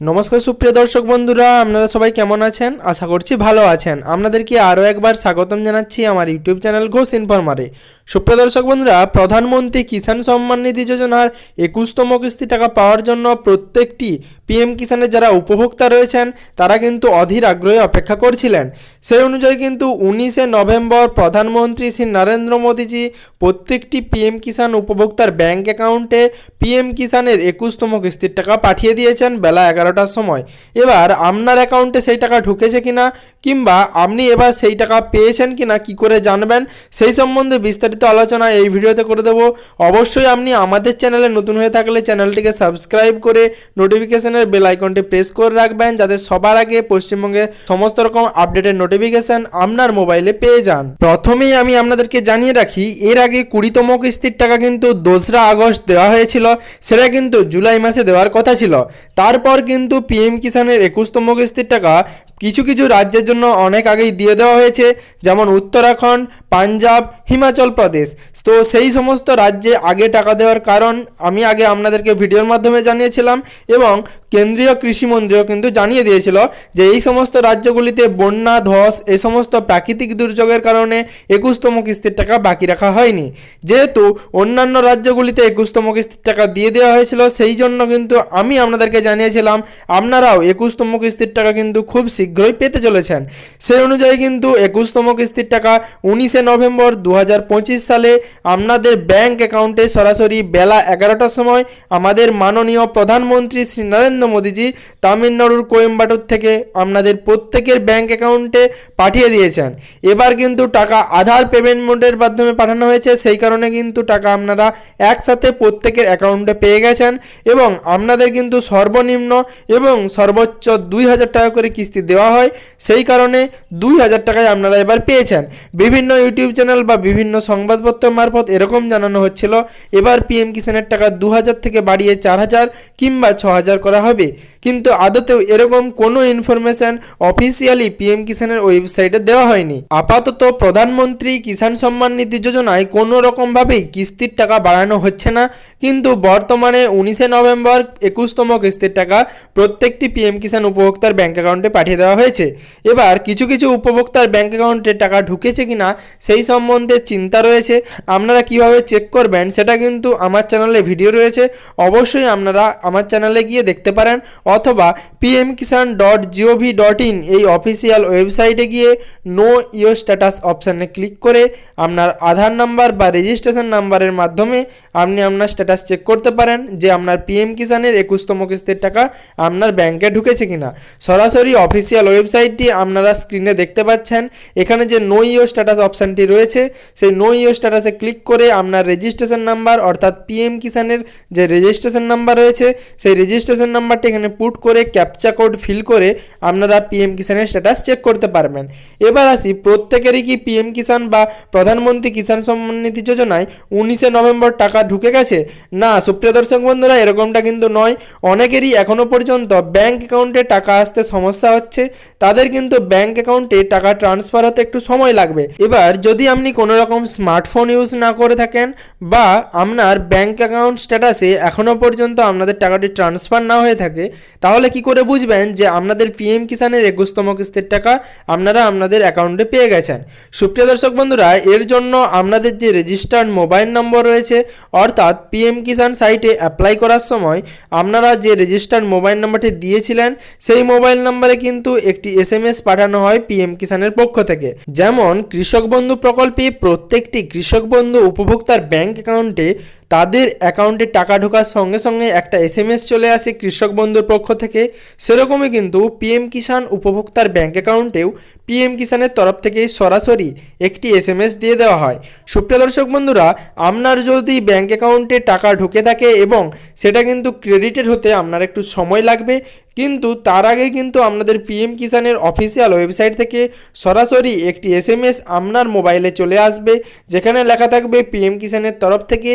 নমস্কার, সুপ্রিয় দর্শক বন্ধুরা, আপনারা সবাই কেমন আছেন? আশা করছি ভালো আছেন। আপনাদেরকে আরও একবার স্বাগতম জানাচ্ছি আমার ইউটিউব চ্যানেল ঘোষ ইনফরমারে। সুপ্রিয় দর্শক বন্ধুরা, প্রধানমন্ত্রী কিষাণ সম্মান নিধি যোজনার একুশতম কিস্তি টাকা পাওয়ার জন্য প্রত্যেকটি পিএম কিষাণের যারা উপভোক্তা রয়েছেন, তারা কিন্তু অধীর আগ্রহে অপেক্ষা করছিলেন। সেই অনুযায়ী কিন্তু উনিশে নভেম্বর প্রধানমন্ত্রী শ্রী নরেন্দ্র মোদীজি প্রত্যেকটি পিএম কিষাণ উপভোক্তার ব্যাংক অ্যাকাউন্টে পিএম কিষাণের একুশতম কিস্তির টাকা পাঠিয়ে দিয়েছেন বেলা এগারোটার সময়। এবার আপনার অ্যাকাউন্টে সেই টাকা ঢুকেছে কিনা কিংবা আপনি এবার সেই টাকা পেয়েছেন কিনা কি করে জানবেন সেই সম্বন্ধে বিস্তারিত আলোচনা এই ভিডিওতে করে দেবো। অবশ্যই আপনি আমাদের চ্যানেলে নতুন হয়ে থাকলে চ্যানেলটিকে সাবস্ক্রাইব করে নোটিফিকেশনের বেল আইকনটি প্রেস করে রাখবেন যাতে সবার আগে পশ্চিমবঙ্গে সমস্ত রকম আপডেটের নোটিফিকেশন আপনার মোবাইলে পেয়ে যান। প্রথমেই আমি আপনাদেরকে জানিয়ে রাখি, এর আগে কুড়িতম কিস্তির টাকা কিন্তু দোসরা আগস্ট দেওয়া হয়েছিল, সেটা কিন্তু জুলাই মাসে দেওয়ার কথা ছিল। তারপর কিন্তু পিএম কিষাণের একুশতম কিস্তির টাকা কিছু কিছু রাজ্যের জন্য অনেক আগেই দিয়ে দেওয়া হয়েছে, যেমন উত্তরাখণ্ড, পাঞ্জাব, হিমাচল প্রদেশ। তো সেই সমস্ত রাজ্যে আগে টাকা দেওয়ার কারণ আমি আগে আপনাদেরকে ভিডিওর মাধ্যমে জানিয়েছিলাম এবং কেন্দ্রীয় কৃষিমন্ত্রীও কিন্তু জানিয়ে দিয়েছিল যে এই সমস্ত রাজ্যগুলিতে বন্যা ধস এই সমস্ত প্রাকৃতিক দুর্যোগের কারণে একুশতম কিস্তির টাকা বাকি রাখা হয়নি। যেহেতু অন্যান্য রাজ্যগুলিতে একুশতম কিস্তির টাকা দিয়ে দেওয়া হয়েছিল, সেই জন্য কিন্তু আমি আপনাদেরকে জানিয়েছিলাম, আপনারাও একুশতম কিস্তির টাকা কিন্তু খুব শীঘ্রই পেতে চলেছেন। সেই অনুযায়ী কিন্তু একুশতম কিস্তির টাকা উনিশে নভেম্বর দু হাজার পঁচিশ সালে আপনাদের ব্যাংক অ্যাকাউন্টে সরাসরি বেলা এগারোটার সময় আমাদের মাননীয় প্রধানমন্ত্রী শ্রী নরেন্দ্র মোদীজি তামিলনাড়ুর কোয়েম্বাটুর থেকে আপনাদের প্রত্যেকের ব্যাংক অ্যাকাউন্টে পাঠিয়ে দিয়েছেন। এবার কিন্তু টাকা আধার পেমেন্ট মোডের মাধ্যমে পাঠানো হয়েছে। সেই কারণে কিন্তু টাকা আপনারা একসাথে প্রত্যেকের অ্যাকাউন্টে পেয়ে গেছেন এবং আপনাদের কিন্তু সর্বনিম্ন এবং সর্বোচ্চ দুই হাজার টাকা করে কিস্তি দেওয়া হয়। সেই কারণে দুই হাজার টাকায় আপনারা এবার পেয়েছেন। বিভিন্ন ইউটিউব চ্যানেল বা বিভিন্ন সংবাদপত্র মারফত এরকম জানানো হচ্ছিল, এবার পিএম কিষাণের টাকা দু হাজার থেকে বাড়িয়ে চার হাজার কিংবা ছ হাজার করা হবে। কিন্তু আদতেও এরকম কোনো ইনফরমেশন অফিসিয়ালি পিএম কিষাণের ওয়েবসাইটে দেওয়া হয়নি। আপাতত প্রধানমন্ত্রী কিষাণ সম্মান নিধি যোজনায় কোনো রকমভাবেই কিস্তির টাকা বাড়ানো হচ্ছে না, কিন্তু বর্তমানে উনিশে নভেম্বর একুশতম কিস্তির টাকা প্রত্যেকটি পিএম কিষাণ উপভোক্তার ব্যাঙ্ক অ্যাকাউন্টে পাঠিয়ে দেওয়া হয়েছে। এবার কিছু কিছু উপভোক্তার ব্যাঙ্ক অ্যাকাউন্টে টাকা ঢুকেছে কিনা সেই সম্বন্ধে চিন্তা রয়েছে। আপনারা কীভাবে চেক করবেন সেটা কিন্তু আমার চ্যানেলে ভিডিও রয়েছে। অবশ্যই আপনারা আমার চ্যানেলে গিয়ে দেখতে পারেন, অথবা PM Kisan dot gov dot in এই অফিসিয়াল ওয়েবসাইটে গিয়ে নো ইও স্ট্যাটাস অপশানে ক্লিক করে আপনার আধার নাম্বার বা রেজিস্ট্রেশন নাম্বারের মাধ্যমে আপনি আপনার স্ট্যাটাস চেক করতে পারেন যে আপনার পিএম কিষাণের একুশতম কিস্তির টাকা আপনার ব্যাংকে ঢুকেছে কিনা। সরাসরি অফিসিয়াল ওয়েবসাইটটি আপনারা স্ক্রিনে দেখতে পাচ্ছেন। এখানে যে নো ইও স্ট্যাটাস অপশানটি রয়েছে, সেই নো ইও স্ট্যাটাসে ক্লিক করে আপনার রেজিস্ট্রেশন নাম্বার অর্থাৎ পিএম কিষানের যে রেজিস্ট্রেশন নাম্বার রয়েছে, সেই রেজিস্ট্রেশন নাম্বারটি এখানে পুট করে ক্যাপচা কোড ফিল করে আপনারা পিএম কিষাণের স্ট্যাটাস চেক করতে পারবেন। এবার আসি, প্রত্যেকেরই কি পিএম কিষাণ বা প্রধানমন্ত্রী কিষাণ সম্মান নিধি যোজনায় উনিশে নভেম্বর টাকা ঢুকে গেছে? না, সুপ্রিয় দর্শক বন্ধুরা, এরকমটা কিন্তু নয়। অনেকেরই এখনও পর্যন্ত ব্যাংক অ্যাকাউন্টে টাকা আসতে সমস্যা হচ্ছে। তাদের কিন্তু ব্যাংক অ্যাকাউন্টে টাকা ট্রান্সফার হতে একটু সময় লাগবে। এবার যদি আপনি কোনো রকম স্মার্টফোন ইউজ না করে থাকেন বা আপনার ব্যাংক অ্যাকাউন্ট স্ট্যাটাসে এখনও পর্যন্ত আপনাদের টাকাটি ট্রান্সফার না হয়ে থাকে, তাহলে কি করে বুঝবেন যে আপনাদের পিএম কিষাণের একুশতম কিস্তির টাকা আপনারা আপনাদের অ্যাকাউন্টে পেয়ে গেছেন। সুপ্রিয় দর্শক বন্ধুরা, এর জন্য আপনাদের যে রেজিস্টার্ড মোবাইল নম্বর রয়েছে, অর্থাৎ পিএম কিষাণ সাইটে অ্যাপ্লাই করার সময় আপনারা যে রেজিস্টার্ড মোবাইল নাম্বারটি দিয়েছিলেন, সেই মোবাইল নম্বরে কিন্তু একটি এস এম এস পাঠানো হয় পিএম কিষাণের পক্ষ থেকে। যেমন, কৃষক বন্ধু প্রকল্পে প্রত্যেকটি কৃষক বন্ধু উপভোক্তার ব্যাংক অ্যাকাউন্টে তাদের অ্যাকাউন্টে টাকা ঢোকার সঙ্গে সঙ্গে একটা এস এম এস চলে আসে কৃষক বন্ধুর পক্ষ থেকে। সেরকমই কিন্তু পিএম কিষাণ উপভোক্তার ব্যাঙ্ক অ্যাকাউন্টেও পিএম কিষাণের তরফ থেকে সরাসরি একটি এস এম এস দিয়ে দেওয়া হয়। সুপ্রিয় দর্শক বন্ধুরা, আপনার যদি ব্যাঙ্ক অ্যাকাউন্টে টাকা ঢুকে থাকে এবং সেটা কিন্তু ক্রেডিটেড হতে আপনার একটু সময় লাগবে কিন্তু তার আগে কিন্তু আপনাদের পিএম কিষাণের অফিসিয়াল ওয়েবসাইট থেকে সরাসরি একটি এস এম এস আপনার মোবাইলে চলে আসবে, যেখানে লেখা থাকবে পিএম কিষাণের তরফ থেকে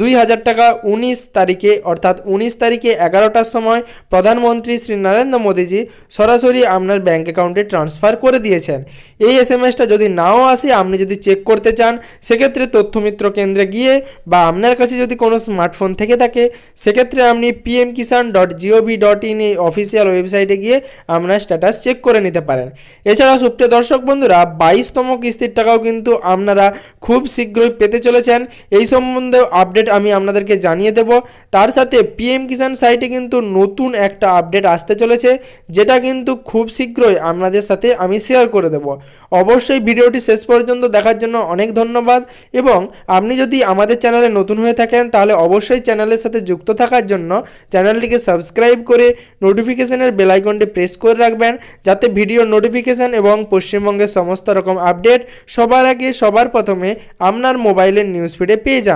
দুই হাজার টাকা উনিশ তারিখে, অর্থাৎ উনিশ তারিখে এগারোটার সময় প্রধানমন্ত্রী শ্রী নরেন্দ্র মোদীজি সরাসরি আপনার ব্যাঙ্ক অ্যাকাউন্টে ট্রান্সফার করে দিয়েছেন। এই এস এম এসটা যদি নাও আসে, আপনি যদি চেক করতে চান, সেক্ষেত্রে তথ্যমিত্র কেন্দ্রে গিয়ে বা আপনার কাছে যদি কোনো স্মার্টফোন থেকে থাকে, সেক্ষেত্রে আপনি PM Kisan dot gov dot in এই অফিস অফিসিয়াল ওয়েবসাইটে গিয়ে আপনার স্ট্যাটাস চেক করে নিতে পারেন। এছাড়াও সুপ্রিয় দর্শক বন্ধুরা, বাইশতম কিস্তির টাকাও কিন্তু আপনারা খুব শীঘ্রই পেতে চলেছেন। এই সম্বন্ধে আপডেট আমি আপনাদেরকে জানিয়ে দেব। তার সাথে পিএম কিষাণ সাইটে কিন্তু নতুন একটা আপডেট আসতে চলেছে, যেটা কিন্তু খুব শীঘ্রই আপনাদের সাথে আমি শেয়ার করে দেব। অবশ্যই ভিডিওটি শেষ পর্যন্ত দেখার জন্য অনেক ধন্যবাদ এবং আপনি যদি আমাদের চ্যানেলে নতুন হয়ে থাকেন, তাহলে অবশ্যই চ্যানেলের সাথে যুক্ত থাকার জন্য চ্যানেলটিকে সাবস্ক্রাইব করে নোটিফিকেশনের বেলাইকনটি প্রেস করে রাখবেন, যাতে ভিডিও নোটিফিকেশন এবং পশ্চিমবঙ্গের সমস্ত রকম আপডেট সবার আগে সবার প্রথমে আপনার মোবাইলের নিউজ ফিডে পেয়ে যান।